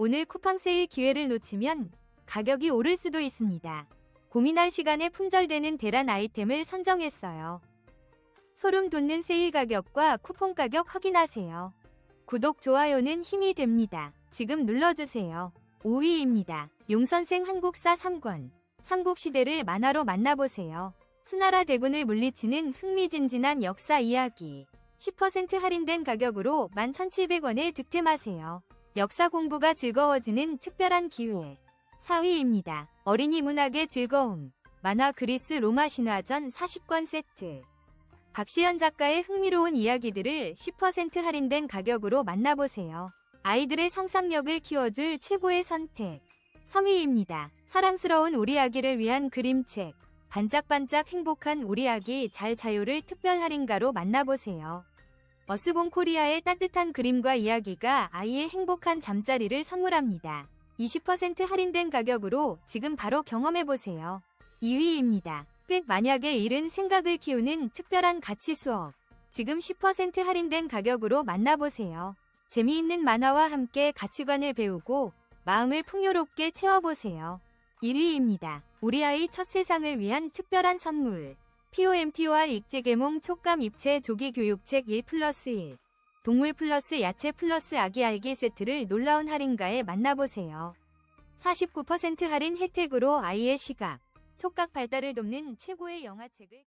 오늘 쿠팡 세일 기회를 놓치면 가격이 오를 수도 있습니다. 고민할 시간에 품절되는 대란 아이템을 선정했어요. 소름 돋는 세일 가격과 쿠폰 가격 확인하세요. 구독, 좋아요는 힘이 됩니다. 지금 눌러주세요. 5위입니다. 용선생 한국사 3권. 삼국시대를 만화로 만나보세요. 수나라 대군을 물리치는 흥미진진한 역사 이야기. 10% 할인된 가격으로 11,700원에 득템하세요. 역사 공부가 즐거워지는 특별한 기회. 4위입니다. 어린이 문학의 즐거움. 만화 그리스 로마 신화전 40권 세트. 박시연 작가의 흥미로운 이야기들을 10% 할인된 가격으로 만나보세요. 아이들의 상상력을 키워줄 최고의 선택. 3위입니다. 사랑스러운 우리 아기를 위한 그림책. 반짝반짝 행복한 우리 아기 잘 자요를 특별 할인가로 만나보세요. 어스본 코리아의 따뜻한 그림과 이야기가 아이의 행복한 잠자리를 선물합니다. 20% 할인된 가격으로 지금 바로 경험해보세요. 2위입니다. 끝 만약에 잃은 생각을 키우는 특별한 가치 수업. 지금 10% 할인된 가격으로 만나보세요. 재미있는 만화와 함께 가치관을 배우고 마음을 풍요롭게 채워보세요. 1위입니다. 우리 아이 첫 세상을 위한 특별한 선물. POMTOR 익지개몽 촉감 입체 조기 교육책 1 플러스 1. 동물 플러스 야채 플러스 아기 알기 세트를 놀라운 할인가에 만나보세요. 49% 할인 혜택으로 아이의 시각, 촉각 발달을 돕는 최고의 영화책을